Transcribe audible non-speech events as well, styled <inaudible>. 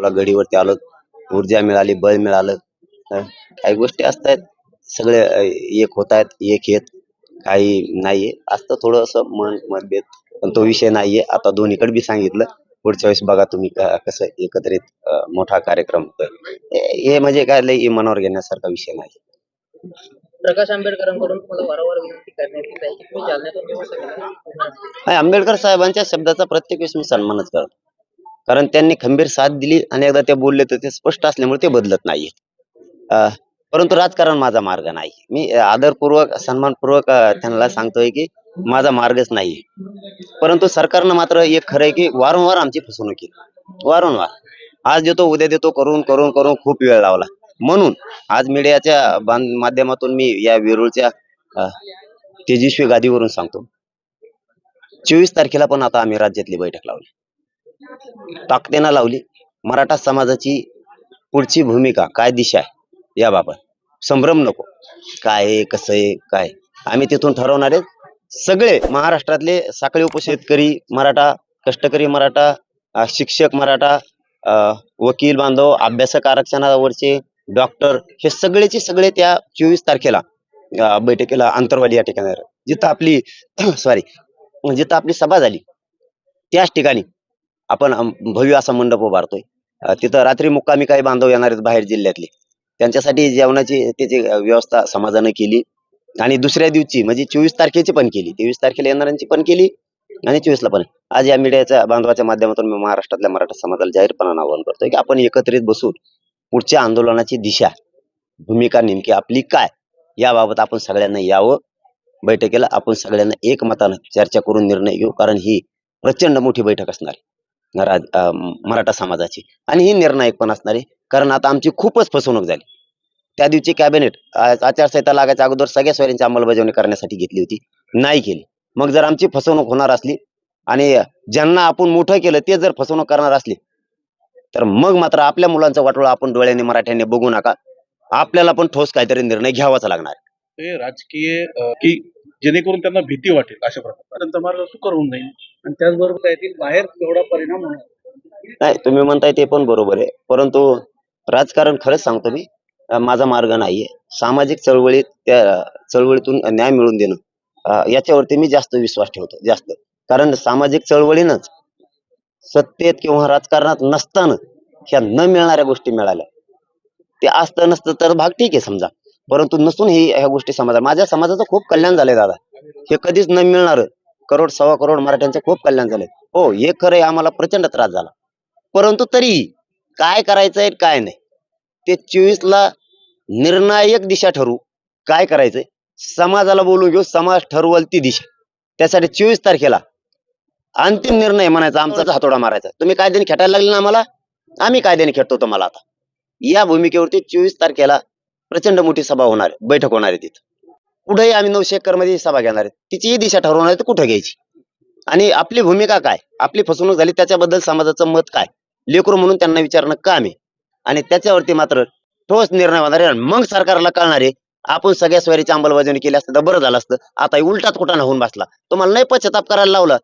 तुला गडीवरती आलो ऊर्जा मिळाली बळ मिळालं काही गोष्टी असतात. सगळे एक होत आहेत एक येत काही नाहीये. असतं थोडं असं मन मतभेद पण तो विषय नाहीये. आता दोन्हीकडे बी सांगितलं. पुढच्या वेळेस बघा तुम्ही कसं एकत्रित मोठा कार्यक्रम. हे म्हणजे काय लई मनावर घेण्यासारखा विषय नाही. प्रकाश आंबेडकरांकडून वारंवार विनंती करण्यात आंबेडकर साहेबांच्या शब्दाचा प्रत्येक वेळेस मी सन्मानच करतो. कारण त्यांनी खंबीर साथ दिली आणि एकदा ते बोलले तर ते स्पष्ट असल्यामुळे ते बदलत नाहीये अं, परंतु राजकारण माझा मार्ग नाही. मी आदरपूर्वक सन्मानपूर्वक त्यांना सांगतोय की माझा मार्गच नाही. परंतु सरकारनं मात्र एक खरं आहे की वारंवार आमची फसवणूक केली. वारंवार. आज देतो उद्या देतो करून करून करून खूप वेळ लावला. म्हणून आज मीडियाच्या माध्यमातून मी या वेरूळच्या तेजस्वी गादीवरून सांगतो. चोवीस तारखेला पण आता आम्ही राज्यातली बैठक लावली. ताकदीनं लावली. मराठा समाजाची पुढची भूमिका काय दिशा आहे? याबाबत. संभ्रम नको. काय आहे कसं आहे काय आम्ही तिथून ठरवणार सगळे महाराष्ट्रातले साखळी उपशेतकरी मराठा कष्टकरी मराठा शिक्षक मराठा अं, वकील बांधव अभ्यासक आरक्षणावरचे डॉक्टर हे सगळेचे सगळे त्या चोवीस तारखेला बैठकीला अंतरवाली या ठिकाणी जिथं आपली <clears throat> सॉरी जिथं आपली सभा झाली त्याच ठिकाणी आपण भव्य असा मंडप उभारतोय. तिथं रात्री मुक्कामी काही बांधव येणार आहेत बाहेर जिल्ह्यातले. त्यांच्यासाठी जेवणाची त्याची व्यवस्था समाजानं केली. आणि दुसऱ्या दिवशी म्हणजे चोवीस तारखेची पण केली. तेवीस तारखेला येणाऱ्यांची पण केली आणि चोवीसला पण. आज या मीडियाच्या बांधवाच्या माध्यमातून मी महाराष्ट्रातल्या मराठा समाजाला जाहीरपणानं आवाहन करतोय की आपण एकत्रित बसून पुढच्या आंदोलनाची दिशा भूमिका नेमकी आपली काय याबाबत आपण सगळ्यांना यावं. बैठकीला आपण सगळ्यांना एकमतानं चर्चा करून निर्णय घेऊ. कारण ही प्रचंड मोठी बैठक असणार आहे. राज- मराठा समाजाची. आणि ही निर्णायक पण असणारी कारण आता आमची खूपच फसवणूक झाली. त्या दिवशी कॅबिनेट आचारसंहिता लागायच्या अगोदर सगळ्या स्वयंची अंमलबजावणी करण्यासाठी घेतली होती. नाही केली. मग जर आमची फसवणूक होणार असली आणि ज्यांना आपण मोठं केलं ते जर फसवणूक करणार असली तर मग मात्र आपल्या मुलांचा वाटोळा आपण डोळ्याने मराठ्याने बघू नका. आपल्याला पण ठोस काहीतरी निर्णय घ्यावाच लागणार. राजकीय की जेणेकरून त्यांना भीती वाटेल अशा प्रकारे त्यांचा मार्ग सुकर होऊन जाईल. आणि त्याचबरोबर त्यातील बाहेर तेवढा परिणाम होणार. नाही तुम्ही म्हणताय ते पण बरोबर आहे. परंतु राजकारण खरंच सांगतो मी माझा मार्ग नाहीये. सामाजिक चळवळीत त्या चळवळीतून न्याय मिळवून देणं याच्यावरती मी जास्त विश्वास ठेवतो जास्त. कारण सामाजिक चळवळीनंच सत्तेत किंवा राजकारणात नसताना ह्या न मिळणाऱ्या गोष्टी मिळाल्या. ते असतं नसतं तर भाग ठीक आहे समजा. परंतु नसून ही ह्या गोष्टी समाजा माझ्या समाजाचं खूप कल्याण झालंय दादा. हे कधीच न मिळणार करोड सव्वा करोड मराठ्यांचं खूप कल्याण झालंय हो हे खरं आहे, आम्हाला प्रचंड त्रास झाला. परंतु तरी काय करायचंय काय नाही? ते चोवीस ला निर्णायक दिशा ठरवू. काय करायचंय? समाजाला बोलून घेऊ समाज ठरवल ती दिशा. त्यासाठी चोवीस तारखेला अंतिम निर्णय म्हणायचा आमचा हातोडा मारायचा. तुम्ही कायद्याने खेटायला लागले ना आम्हाला? आम्ही कायद्याने खेळतो तुम्हाला आता. या भूमिकेवरती चोवीस तारखेला प्रचंड मोठी सभा होणार बैठक होणार आहे तिथं. कुठेही आम्ही नऊशे एकरमध्ये सभा घेणार आहे तिचीही दिशा ठरवणार आहे तर कुठं घ्यायची? आणि आपली भूमिका काय? आपली फसवणूक झाली त्याच्याबद्दल समाजाचं मत काय? लेकरू म्हणून त्यांना विचारणं काम आहे. आणि त्याच्यावरती मात्र ठोस निर्णय होणार आहे आणि मग सरकारला कळणार आहे आपण सगळ्या स्वारीची अंमलबजावणी केली असतं तर बरं झालं असतं. आता उलटाच कुठं होऊन बसला. तुम्हाला नाही पश्चाताप करायला लावलं.